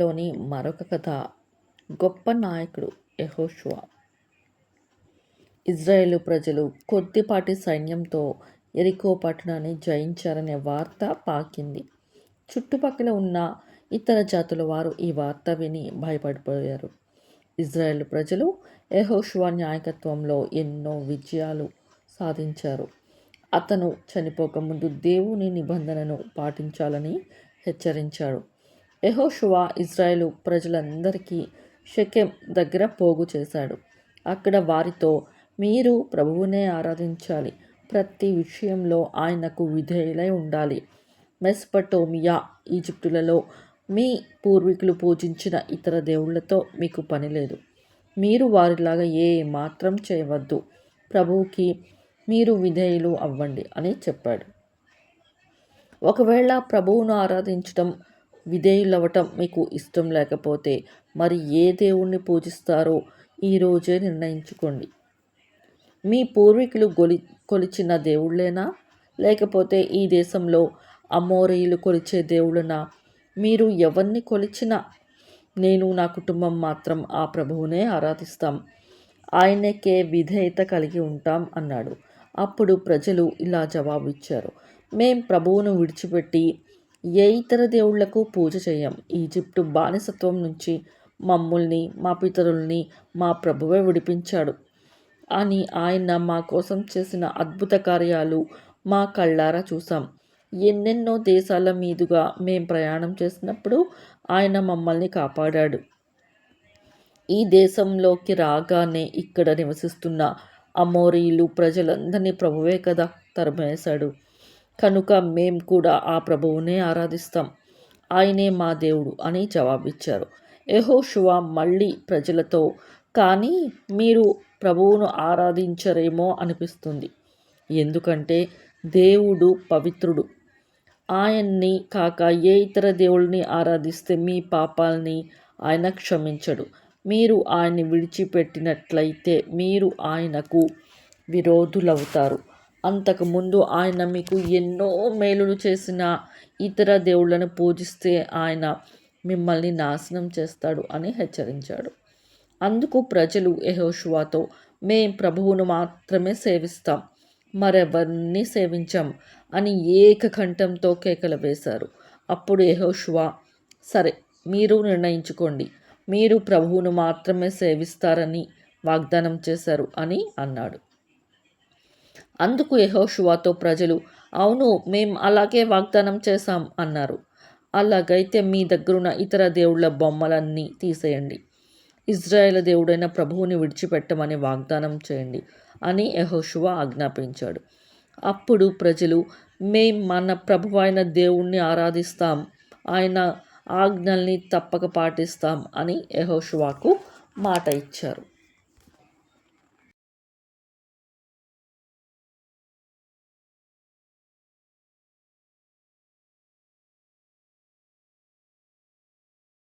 లోని మరొక కథ గొప్ప నాయకుడు యహోషువా. ఇజ్రాయేల్ ప్రజలు కొద్దిపాటి సైన్యంతో ఎరికో పట్టణాన్ని జయించారనే వార్త పాకింది. చుట్టుపక్కల ఉన్న ఇతర జాతుల వారు ఈ వార్త విని భయపడిపోయారు. ఇజ్రాయేల్ ప్రజలు ఎహోషువా నాయకత్వంలో ఎన్నో విజయాలు సాధించారు. అతను చనిపోకముందు దేవుని నిబంధనను పాటించాలని హెచ్చరించాడు. యహోషువా ఇజ్రాయేలు ప్రజలందరికీ షెకెం దగ్గర పోగు చేశాడు. అక్కడ వారితో మీరు ప్రభువునే ఆరాధించాలి. ప్రతి విషయంలో ఆయనకు విధేయులై ఉండాలి. మెస్పటోమియా ఈజిప్టులలో మీ పూర్వీకులు పూజించిన ఇతర దేవుళ్ళతో మీకు పని లేదు. మీరు వారిలాగా ఏ మాత్రం చేయవద్దు. ప్రభువుకి మీరు విధేయులు అవ్వండి అని చెప్పాడు. ఒకవేళ ప్రభువును ఆరాధించడం విధేయులవ్వటం మీకు ఇష్టం లేకపోతే మరి ఏ దేవుణ్ణి పూజిస్తారో ఈరోజే నిర్ణయించుకోండి. మీ పూర్వీకులు గొలి కొలిచిన దేవుళ్ళేనా? లేకపోతే ఈ దేశంలో అమోరీలు కొలిచే దేవుళ్ళనా? మీరు ఎవరిని కొలిచినా? నేను నా కుటుంబం మాత్రం ఆ ప్రభువునే ఆరాధిస్తాం. ఆయనకే విధేయత కలిగి ఉంటాం అన్నాడు. అప్పుడు ప్రజలు ఇలా జవాబు ఇచ్చారు మేం ప్రభువును విడిచిపెట్టి ఏ ఇతర దేవుళ్ళకు పూజ చేయం. ఈజిప్టు బానిసత్వం నుంచి మమ్ముల్ని మా పితరుల్ని మా ప్రభువే విడిపించాడు. అని ఆయన మా కోసం చేసిన అద్భుత కార్యాలు మా కళ్ళారా చూసాం ఎన్నెన్నో దేశాల మీదుగా మేం ప్రయాణం చేసినప్పుడు ఆయన మమ్మల్ని కాపాడాడు. ఈ దేశంలోకి రాగానే ఇక్కడ నివసిస్తున్న అమోరీలు ప్రజలందరినీ ప్రభువే కదా తరమేశాడు. కనుక మేం కూడా ఆ ప్రభువునే ఆరాధిస్తాం. ఆయనే మా దేవుడు అని జవాబిచ్చారు. యహోషువా మళ్ళీ ప్రజలతో కానీ మీరు ప్రభువును ఆరాధించరేమో అనిపిస్తుంది. ఎందుకంటే దేవుడు పవిత్రుడు. ఆయన్ని కాక ఏ ఇతర దేవుళ్ళని ఆరాధిస్తే మీ పాపాలని ఆయన క్షమించడు. మీరు ఆయన్ని విడిచిపెట్టినట్లయితే మీరు ఆయనకు విరోధులవుతారు. అంతకుముందు ఆయన మీకు ఎన్నో మేలులు చేసిన ఇతర దేవుళ్ళను పూజిస్తే ఆయన మిమ్మల్ని నాశనం చేస్తాడు అని హెచ్చరించాడు. అందుకు ప్రజలు యహోషువాతో మేం ప్రభువును మాత్రమే సేవిస్తాం మరెవరిని సేవించాం అని ఏకకంఠంతో కేకలు వేశారు. అప్పుడు యహోషువా సరే మీరు నిర్ణయించుకోండి మీరు ప్రభువును మాత్రమే సేవిస్తారని వాగ్దానం చేశారు అని అన్నాడు. అందుకు యహోషువాతో ప్రజలు అవును మేం అలాగే వాగ్దానం చేశాం అన్నారు. అలాగైతే మీ దగ్గరున్న ఇతర దేవుళ్ళ బొమ్మలన్నీ తీసేయండి. ఇజ్రాయేల్ దేవుడైన ప్రభువుని విడిచిపెట్టమని వాగ్దానం చేయండి అని యహోషువ ఆజ్ఞాపించాడు. అప్పుడు ప్రజలు మేం మన ప్రభువైన దేవుణ్ణి ఆరాధిస్తాం ఆయన ఆజ్ఞల్ని తప్పక పాటిస్తాం అని యహోషువాకు మాట ఇచ్చారు.